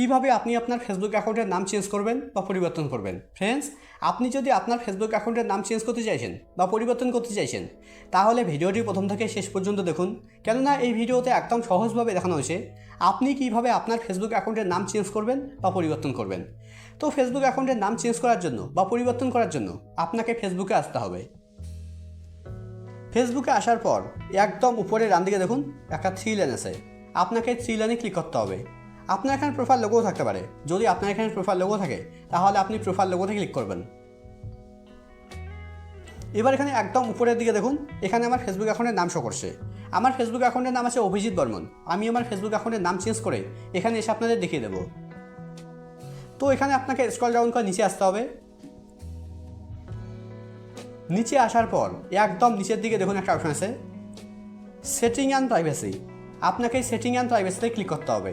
কীভাবে আপনি আপনার ফেসবুক অ্যাকাউন্টের নাম চেঞ্জ করবেন বা পরিবর্তন করবেন? ফ্রেন্ডস আপনি যদি আপনার ফেসবুক অ্যাকাউন্টের নাম চেঞ্জ করতে চাইছেন বা পরিবর্তন করতে চাইছেন, তাহলে ভিডিওটি প্রথম থেকে শেষ পর্যন্ত দেখুন। কেননা এই ভিডিওতে একদম সহজভাবে দেখানো হয়েছে আপনি কীভাবে আপনার ফেসবুক অ্যাকাউন্টের নাম চেঞ্জ করবেন বা পরিবর্তন করবেন। তো ফেসবুক অ্যাকাউন্টের নাম চেঞ্জ করার জন্য বা পরিবর্তন করার জন্য আপনাকে ফেসবুকে আসতে হবে। ফেসবুকে আসার পর একদম উপরে ডান দিকে দেখুন, একটা থ্রি লাইন আছে। আপনাকে থ্রি লাইনে ক্লিক করতে হবে। আপনার এখানে প্রোফাইল লোগো থাকতে পারে। যদি আপনার এখানে প্রোফাইল লোগো থাকে, তাহলে আপনি প্রোফাইল লোগোতে ক্লিক করবেন। এবার এখানে একদম উপরের দিকে দেখুন, এখানে আমার ফেসবুক অ্যাকাউন্টের নাম শো করছে। আমার ফেসবুক অ্যাকাউন্টের নাম আছে অভিজিৎ বর্মন। আমি আমার ফেসবুক অ্যাকাউন্টের নাম চেঞ্জ করে এখানে এসে আপনাদের দেখিয়ে দেবো। তো এখানে আপনাকে স্ক্রল ডাউন করে নিচে আসতে হবে। নিচে আসার পর একদম নিচের দিকে দেখুন একটা অপশন আছে। সেটিং অ্যান্ড প্রাইভেসি আপনাকে সেটিং অ্যান্ড প্রাইভেসিতে ক্লিক করতে হবে।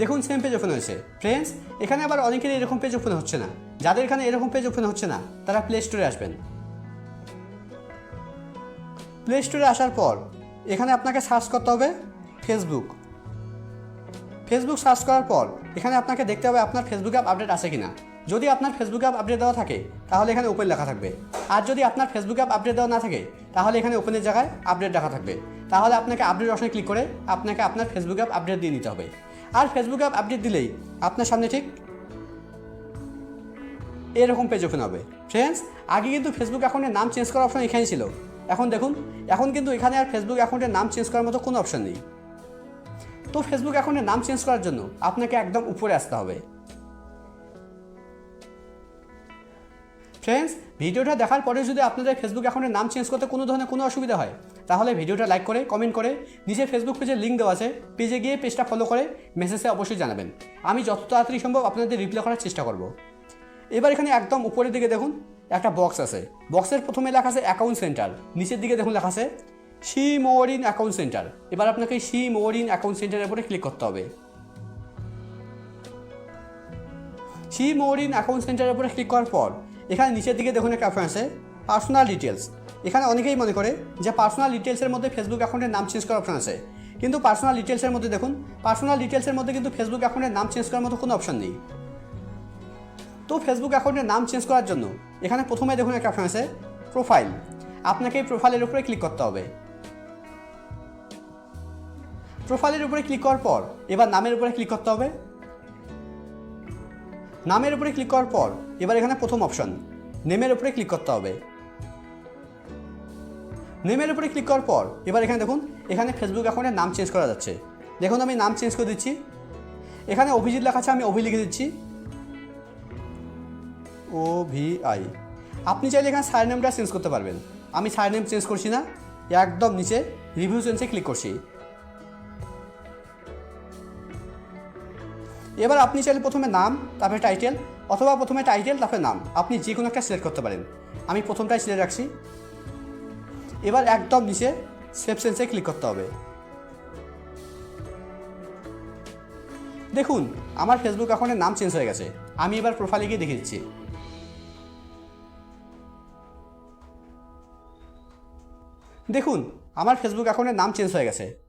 দেখুন সেম পেজ ওপেন হয়েছে। ফ্রেন্ডস এখানে আবার অনেকের এরকম পেজ ওপেন হচ্ছে না। যাদের এখানে এরকম পেজ ওপেন হচ্ছে না, তারা প্লে স্টোরে আসবেন। প্লে স্টোরে আসার পর, এখানে আপনাকে সার্চ করতে হবে ফেসবুক ফেসবুক সার্চ করার পর, এখানে আপনাকে দেখতে হবে আপনার ফেসবুক অ্যাপ আপডেট আছে কিনা। যদি আপনার ফেসবুক অ্যাপ আপডেট দেওয়া থাকে, তাহলে এখানে ওপেন লেখা থাকবে। আর যদি আপনার ফেসবুক অ্যাপ আপডেট দেওয়া না থাকে, তাহলে এখানে ওপেনের জায়গায় আপডেট লেখা থাকবে। তাহলে আপনাকে আপডেট অপশনে ক্লিক করে আপনাকে আপনার ফেসবুক অ্যাপ আপডেট দিয়ে নিতে হবে। আর ফেসবুকে আপডেট দিলেই আপনার সামনে ঠিক এরকম পেজ ওপেন হবে। ফ্রেন্ডস আগে কিন্তু ফেসবুক অ্যাকাউন্টের নাম চেঞ্জ করার অপশন এখানে ছিল। এখন দেখুন, এখন কিন্তু এখানে আর ফেসবুক অ্যাকাউন্টের নাম চেঞ্জ করার মতো কোনো অপশন নেই। তো ফেসবুক অ্যাকাউন্টের নাম চেঞ্জ করার জন্য আপনাকে একদম উপরে আসতে হবে। ফ্রেন্ডস ভিডিওটা দেখার পরে যদি আপনাদের ফেসবুক অ্যাকাউন্টের নাম চেঞ্জ করতে কোনো ধরনের কোনো অসুবিধা হয়, তাহলে ভিডিওটা লাইক করে কমেন্ট করে নিচে ফেসবুক পেজে লিঙ্ক দেওয়া আছে পেজে গিয়ে পেজটা ফলো করে মেসেজে অবশ্যই জানাবেন। আমি যত তাড়াতাড়ি সম্ভব আপনাদের রিপ্লাই করার চেষ্টা করব। এবার এখানে একদম উপরের দিকে দেখুন, একটা বক্স আছে। বক্সের প্রথমে লেখা আছে অ্যাকাউন্ট সেন্টার নিচের দিকে দেখুন লেখা আছে সি মোরিন অ্যাকাউন্ট সেন্টার এবার আপনাকে সি মোরিন অ্যাকাউন্ট সেন্টারের উপরে ক্লিক করতে হবে। সি মোরিন অ্যাকাউন্ট সেন্টারের উপরে ক্লিক করার পর এখানে নিচের দিকে দেখুন একটা অপশন আছে পার্সোনাল ডিটেলস এখানে অনেকেই মনে করে যে পার্সোনাল ডিটেলসের মধ্যে ফেসবুক অ্যাকাউন্টের নাম চেঞ্জ করার অপশন আছে। কিন্তু পার্সোনাল ডিটেলসের মধ্যে দেখুন পার্সোনাল ডিটেলসের মধ্যে কিন্তু ফেসবুক অ্যাকাউন্টের নাম চেঞ্জ করার মতো কোনো অপশন নেই। তো ফেসবুক অ্যাকাউন্টের নাম চেঞ্জ করার জন্য এখানে প্রথমে দেখুন একটা অপশন আছে প্রোফাইল আপনাকে এই প্রোফাইলের উপরে ক্লিক করতে হবে। প্রোফাইলের উপরে ক্লিক করার পর এবার নামের উপরে ক্লিক করতে হবে। নামের উপরে ক্লিক করার পর এবার এখানে প্রথম অপশন নেমের উপরে ক্লিক করতে হবে। নেমের উপরে ক্লিক করার পর এবার এখানে দেখুন, এখানে ফেসবুক অ্যাকাউন্টের নাম চেঞ্জ করা যাচ্ছে। দেখুন আমি নাম চেঞ্জ করে দিচ্ছি। এখানে অভিজিৎ লেখা আছে, আমি অভি লিখে দিচ্ছি। O V I. আপনি চাইলে এখানে সাইড নেমটা চেঞ্জ করতে পারবেন। আমি সাইড নেম চেঞ্জ করছি না, একদম নিচে রিভিউ চেঞ্জে ক্লিক করছি। এবার আপনি চাইলে প্রথমে নাম, তারপরে টাইটেল অথবা প্রথমে টাইটেল তারপরে নাম। আপনি যে কোনো একটা সিলেক্ট করতে পারেন। আমি প্রথমটাই সিলেক্ট রাখছি। এবার একদম নিচে সেভ সেন্সে ক্লিক করতে হবে। দেখুন, আমার ফেসবুক অ্যাকাউন্টের নাম চেঞ্জ হয়ে গেছে। আমি এবার প্রোফাইলে গিয়ে দেখে দিচ্ছি। দেখুন, আমার ফেসবুক অ্যাকাউন্টের নাম চেঞ্জ হয়ে গেছে।